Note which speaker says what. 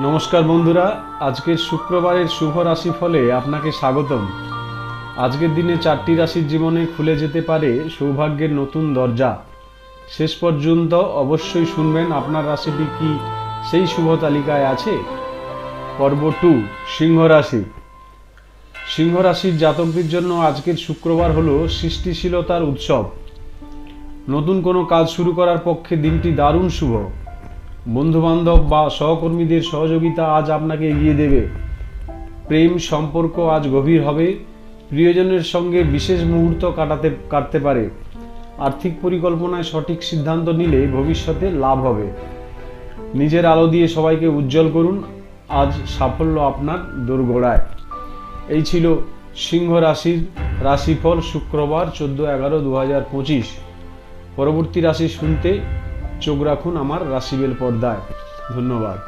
Speaker 1: নমস্কার বন্ধুরা আজকের শুক্রবারের শুভ রাশি ফলে আপনাকে স্বাগতম। আজকের দিনে চারটি রাশির জীবনে খুলে যেতে পারে সৌভাগ্যের নতুন দরজা। শেষ পর্যন্ত অবশ্যই শুনবেন আপনার রাশিটি কি, সেই শুভ তালিকায় আছে। পর্ব টু, সিংহ রাশি। সিংহ রাশির জাতকদের জন্য আজকের শুক্রবার হলো সৃষ্টিশীলতার উৎসব। নতুন কোনো কাজ শুরু করার পক্ষে দিনটি দারুণ শুভ। বন্ধুবান্ধব বা সহকর্মীদের সহযোগিতা আজ আপনাকে এগিয়ে দেবে। প্রেম সম্পর্ক আজ গভীর হবে। প্রিয়জনের সঙ্গে বিশেষ মুহূর্ত কাটাতে, কাটতে পারে। আর্থিক পরিকল্পনায় সঠিক সিদ্ধান্ত নিলে ভবিষ্যতে লাভ হবে। নিজের আলো দিয়ে সবাইকে উজ্জ্বল করুন। আজ সাফল্য আপনার দোরগোড়ায়। এই ছিল সিংহ রাশির রাশিফল শুক্রবার, চোদ্দ এগারো দু পরবর্তী রাশি শুনতে চোখ রাখুন আমার রাশিবেল পর্দায়। ধন্যবাদ।